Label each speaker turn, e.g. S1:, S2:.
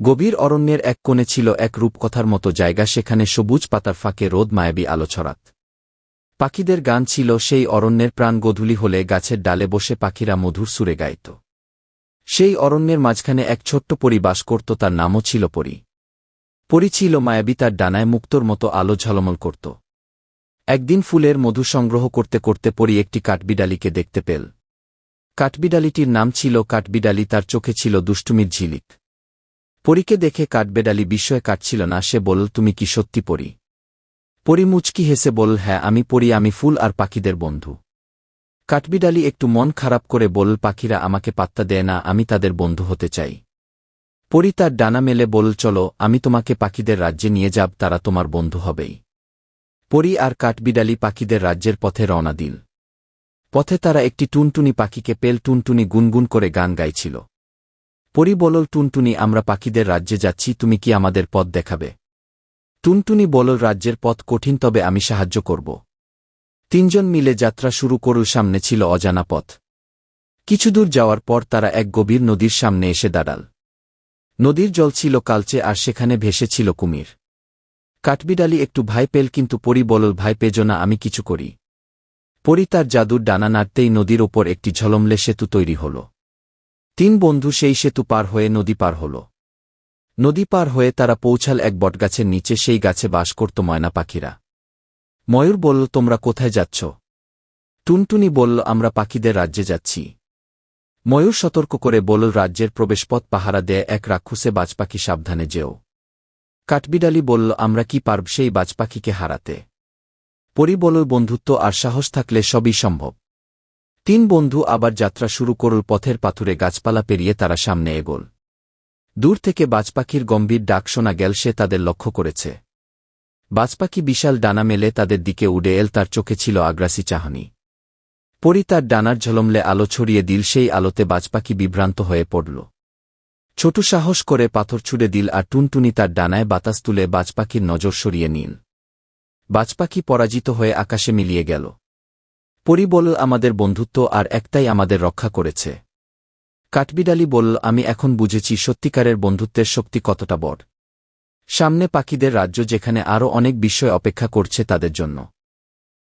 S1: গভীর অরণ্যের এক কোণে ছিল এক রূপকথার মতো জায়গা সেখানে সবুজ পাতার ফাঁকে রোদ মায়াবী আলো ছড়াত পাখিদের গান ছিল সেই অরণ্যের প্রাণ গধূলি হলে গাছের ডালে বসে পাখিরা মধুর সুরে গাইত। সেই অরণ্যের মাঝখানে এক ছোট্ট পরি বাস করত, তার নামও ছিল পরি। পরি ছিল মায়াবী, তার ডানায় মুক্তোর মতো আলো ঝলমল করত। একদিন ফুলের মধু সংগ্রহ করতে করতে পরি একটি কাঠবিড়ালিকে দেখতে পেল। কাঠবিড়ালিটির নাম ছিল কাঠবিড়ালি, তার চোখে ছিল দুষ্টুমির ঝিলিক। পরীকে দেখে কাঠবেডালি বিস্ময়ে কাটছিল না, সে বলল, তুমি কি সত্যি পড়ি পরি মুচকি হেসে বলল হ্যাঁ আমি পড়ি আমি ফুল আর পাখিদের বন্ধু। কাঠবিড়ালি একটু মন খারাপ করে বলল, পাখিরা আমাকে পাত্তা দেয় না, আমি তাদের বন্ধু হতে চাই। পরি তার ডানা মেলে বলল, চলো, আমি তোমাকে পাখিদের রাজ্যে নিয়ে যাব, তারা তোমার বন্ধু হবেই। পরি আর কাঠবিড়ালি পাখিদের রাজ্যের পথে রওনা দিল। পথে তারা একটি টুনটুনি পাখিকে পেল, টুনটুনি গুনগুন করে গান গাইছিল। পরি বলল টুনটুনি, আমরা পাখিদের রাজ্যে যাচ্ছি, তুমি কি আমাদের পথ দেখাবে? টুনটুনি বলল, রাজ্যের পথ কঠিন, তবে আমি সাহায্য করব। তিনজন মিলে যাত্রা শুরু করুর সামনে ছিল অজানা পথ। কিছুদূর যাওয়ার পর তারা এক গভীর নদীর সামনে এসে দাঁড়াল। নদীর জল ছিল কালচে, আর সেখানে ভেসে ছিল কুমির। কাঠবিড়ালি একটু ভাই পেল, কিন্তু পরি বলল ভাই পেজ না, আমি কিছু করি। পরি তার জাদুর ডানা নাড়তেই নদীর ওপর একটি ঝলমলে সেতু তৈরি হল। তিন বন্ধু সেই সেতু পার হয়ে নদী পার হল। নদী পার হয়ে তারা পৌঁছাল এক বটগাছের নিচে, সেই গাছে বাস করত ময়না পাখিরা। ময়ূর বলল, তোমরা কোথায় যাচ্ছ? টুনটুনি বলল, আমরা পাখিদের রাজ্যে যাচ্ছি। ময়ূর সতর্ক করে বলল, রাজ্যের প্রবেশপথ পাহারা দেয়, এক রাক্ষুসে বাজপাখি সাবধানে যেও। কাঠবিড়ালি বলল, আমরা কি পারব সেই বাজপাখিকে হারাতে? পরি বলল বন্ধুত্ব আর সাহস থাকলে সবই সম্ভব। তিন বন্ধু আবার যাত্রা শুরু করল পথের পাথুরে গাছপালা পেরিয়ে তারা সামনে এগোল। দূর থেকে বাজপাখির গম্ভীর ডাক শোনা গেল, সে তাদের লক্ষ্য করেছে। বাজপাখি বিশাল ডানা মেলে তাদের দিকে উড়ে এল, তার চোখে ছিল আগ্রাসী চাহনি। পরি তার ডানার ঝলমলে আলো ছড়িয়ে দিল, সেই আলোতে বাজপাখি বিভ্রান্ত হয়ে পড়ল। ছোট সাহস করে পাথর ছুড়ে দিল আর টুনটুনি তার ডানায় বাতাস তুলে বাজপাখির নজর সরিয়ে নিল। বাজপাখি পরাজিত হয়ে আকাশে মিলিয়ে গেল। পরি বলল আমাদের বন্ধুত্ব আর একটাই আমাদের রক্ষা করেছে। কাটবিডালি বলল আমি এখন বুঝেছি সত্যিকারের বন্ধুত্বের শক্তি কতটা বড়। সামনে পাখিদের রাজ্য যেখানে আরও অনেক বিষয় অপেক্ষা করছে তাদের জন্য।